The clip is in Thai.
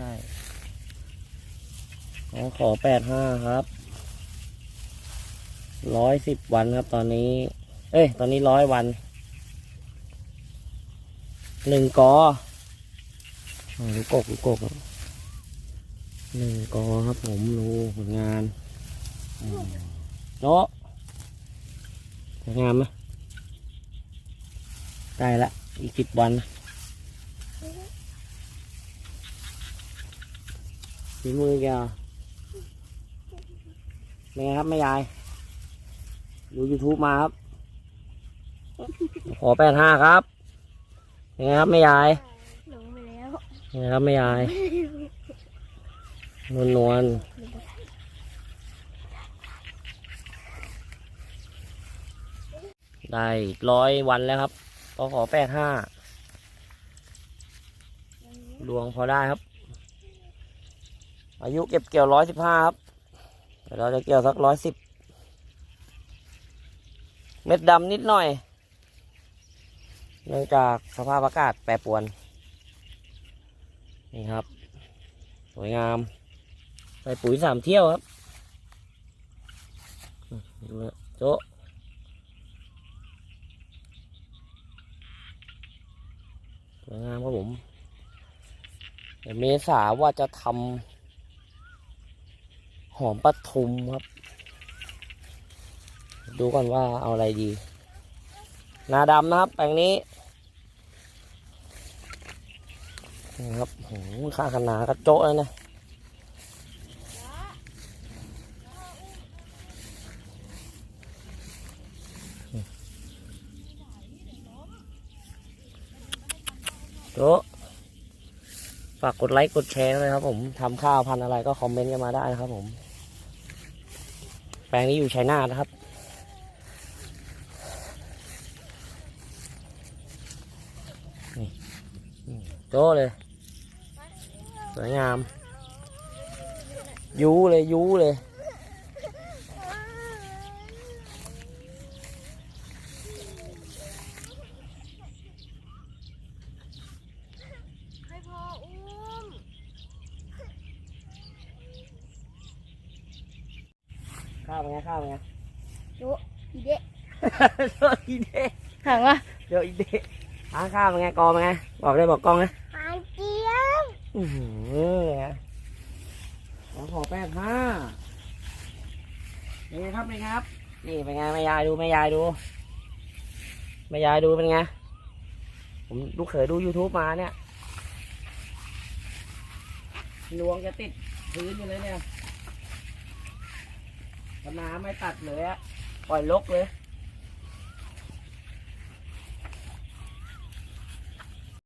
ช่ขอขอแปดห้าครับ ร้อยสิบวันครับตอนนี้ เอ้ย ตอนนี้ร้อยวัน หนึ่งกออ่าลูกกกลูกกกหนึ่งกอครับผมดูผลงานอืมโนะสวยงามไหมใกล้ละ อีกสิบวัน ฝีมือแกเหรอเป็นไงครับแม่ยาย ดู YouTube มาครับ ขอแปดห้าครับเป็นไงครับแม่ยายลงไปแล้วเป็นไงครับแม่ยาย นวลนวลได้ร้อยวันแล้วครับก็ขอแปดห้า ดวงพอได้ครับ อายุเก็บเกี่ยวร้อยสิบห้าครับเดี๋ยวเราจะเกี่ยวสักร้อยสิบเม็ดดำนิดหน่อย เนื่องจากสภาพอากาศแปรปรวน นี่ครับ สวยงาม ใส่ปุ๋ยสามเที่ยวครับดูนะโจะสวยงามครับผมเดี๋ยวเมษาว่าจะทำ หอมปทุมครับ ดูก่อนว่าเอาอะไรดี นาดำนะครับแปลงนี้นี่ครับโหค่าขนากระโจะเลยนะโจะฝากกดไลค์กดแชร์ด้วยครับผมทำข้าวพันอะไรก็คอมเมนต์กันมาได้นะครับผม แปลงนี้อยู่ชัยนาทนะครับ นี่โจเลย สวยงาม ยูเลยยูเลย ให้พ่ออุ้ม ข้าวเป็นไงข้าวเป็นไงโยอีเดะเดี๋ยวอีเดะถังอะเดี๋ยวอีเดะหาข้าวเป็นไงกอเป็นไงบอกได้บอกกล้องนะหายเจียมอือหือเนี่ยขอขอแป้งห้าเป็นไงครับเป็นไงครับ นี่เป็นไงแม่ยายดูแม่ยายดูแม่ยายดูเป็นไงผมลูกเขยดู YouTube มาเนี่ยลวงจะติดพื้นอยู่เลยเนี่ยป น้าไม่ตัดเลยอะปล่อยลกเลย